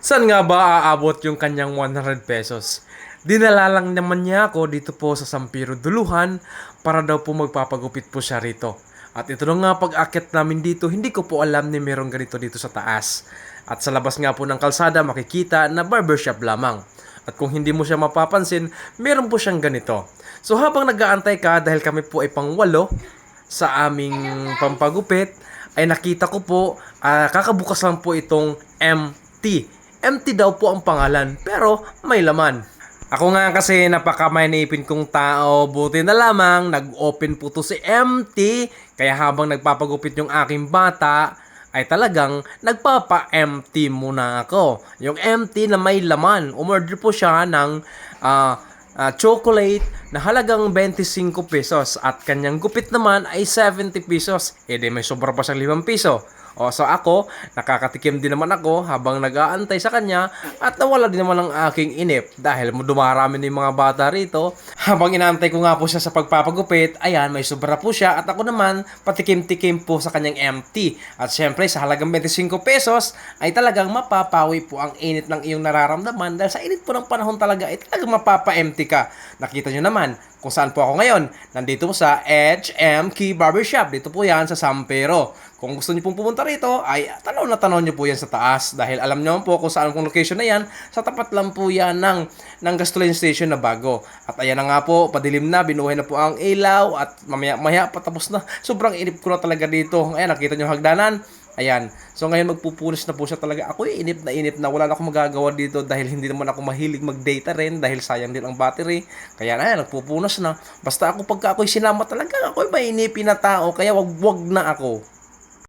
Saan nga ba aabot yung kanyang 100 pesos? Dinala lang naman niya ako dito po sa Sampiro Duluhan para daw po magpapagupit po siya rito. At ito na nga pag-akit namin dito, hindi ko po alam ni merong ganito dito sa taas. At sa labas nga po ng kalsada makikita na barbershop lamang. At kung hindi mo siya mapapansin, meron po siyang ganito. So habang nag-aantay ka dahil kami po ay pangwalo sa aming pampagupit, ay nakita ko po, ah, kakabukas lang po itong MT. MT daw po ang pangalan, pero may laman. Ako nga kasi napaka may naipin kong tao, buti na lamang, nag-open po to si MT, kaya habang nagpapagupit yung aking bata, ay talagang nagpapa-MT muna ako. Yung MT na may laman, umorder po siya ng ah, ah, chocolate na halagang 25 pesos at kanyang gupit naman ay 70 pesos. E di may sobra pa siyang 5 piso. O so ako, nakakatikim din naman ako habang nag-aantay sa kanya at nawala din naman ang aking inip dahil dumarami na yung mga bata rito. Habang inaantay ko nga po siya sa pagpapagupit, ayan, may sobra po siya at ako naman patikim-tikim po sa kanyang empty. At syempre sa halagang 25 pesos ay talagang mapapawi po ang init ng iyong nararamdaman dahil sa init po ng panahon talaga ay talagang mapapa-empty ka. Nakita nyo naman kung saan po ako ngayon. Nandito po sa HM Key Barbershop. Dito po yan sa Sampero. Kung gusto niyo pong pumunta rito, ay tanaw na tanaw niyo po yan sa taas. Dahil alam niyo po kung saan pong location na yan. Sa tapat lang po yan ng, ng gasoline station na bago. At ayan na nga po, padilim na, binuhay na po ang ilaw. At mamaya, maya patapos na. Sobrang inip ko na talaga dito. Ayan, nakita niyo hagdanan. Ayan. So ngayon magpupulis na po siya talaga. Ako inip na inip na wala na akong magagawa dito dahil hindi naman ako mahilig mag-data rin dahil sayang din ang battery. Kaya na nagpupunas na. Basta ako pagka ako'y sinama talaga, ako'y mainipin na tao kaya wag wag na ako.